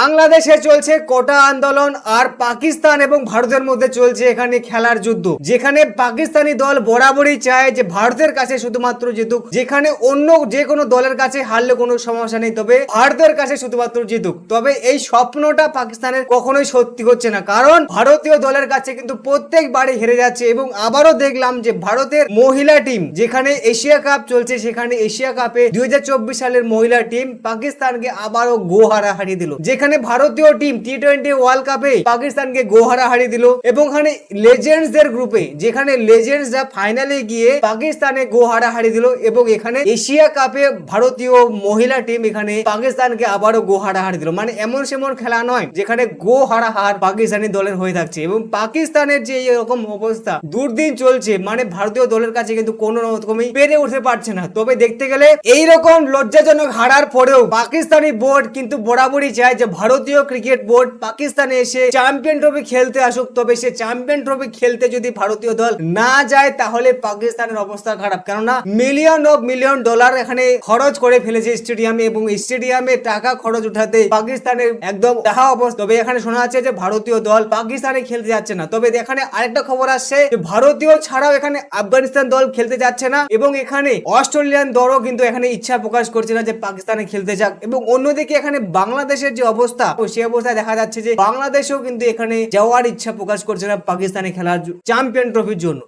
বাংলাদেশে চলছে কোটা আন্দোলন আর পাকিস্তান এবং ভারতের মধ্যে চলছে এখানে খেলার যুদ্ধ। যেখানে পাকিস্তানি দল বরাবরই চায় যে ভারতের কাছে শুধুমাত্র জিতুক, যেখানে অন্য যে কোনো দলের কাছে হারলে কোনো সমস্যা নেই, তবে ভারতের কাছে শুধুমাত্র জিতুক। তবে এই স্বপ্নটা পাকিস্তানের কখনোই সত্যি হচ্ছে না, কারণ ভারতীয় দলের কাছে কিন্তু প্রত্যেকবারই হেরে যাচ্ছে এবং আবারও দেখলাম যে ভারতের মহিলা টিম, যেখানে এশিয়া কাপ চলছে, সেখানে এশিয়া কাপে দুই হাজার চব্বিশ সালের মহিলা টিম পাকিস্তানকে আবারও গোহারা হারিয়ে দিল। যেখানে ভারতীয় টিম টি টোয়েন্টি ওয়ার্ল্ড কাপে পাকিস্তানকে গোহারা হারিয়ে দিল এবং ওখানে লেজেন্ডস দের গ্রুপে যেখানে লেজেন্ডসরা ফাইনালে গিয়ে পাকিস্তানে গোহারা হারিয়ে দিল এবং এখানে এশিয়া কাপে ভারতীয় মহিলা টিম এখানে পাকিস্তানকে আবারও গোহারা হারিয়ে দিল। মানে এমন সেমন খেলা নয়, যেখানে গো হারা হার পাকিস্তানি দলের হয়ে থাকছে এবং পাকিস্তানের যে এরকম অবস্থা দুর্দিন চলছে মানে ভারতীয় দলের কাছে কিন্তু কোন রকমই পেরে উঠতে পারছে না। তবে দেখতে গেলে এই রকম লজ্জাজনক হারার পরেও পাকিস্তানি বোর্ড কিন্তু বরাবরই চায় যে ভারতীয় ক্রিকেট বোর্ড পাকিস্তানে এসে চ্যাম্পিয়ন ট্রফি খেলতে আসুক, তবে সে চ্যাম্পিয়ন ট্রফি খেলতে যদি ভারতীয় দল না যায়, তাহলে পাকিস্তানের অবস্থা খারাপ। কেননা মিলিয়ন অফ মিলিয়ন ডলার এখানে খরচ করে ফেলেছে স্টেডিয়ামে এবং স্টেডিয়ামে টাকা খরচ উঠাতে পাকিস্তানের একদম দেখা অবস্থা। তবে এখানে শোনা যাচ্ছে যে ভারতীয় দল পাকিস্তানে খেলতে যাচ্ছে না। তবে এখানে আরেকটা খবর আসছে যে ভারতীয় ছাড়াও এখানে আফগানিস্তান দল খেলতে যাচ্ছে না এবং এখানে অস্ট্রেলিয়ান দলও কিন্তু এখানে ইচ্ছা প্রকাশ করছে না যে পাকিস্তানে খেলতে যাক। এবং অন্যদিকে এখানে বাংলাদেশের যে অবস্থা ও সেই অবস্থায় দেখা যাচ্ছে যে বাংলাদেশেও কিন্তু এখানে যাওয়ার ইচ্ছা প্রকাশ করছে না পাকিস্তানে খেলার চ্যাম্পিয়ন ট্রফির জন্য।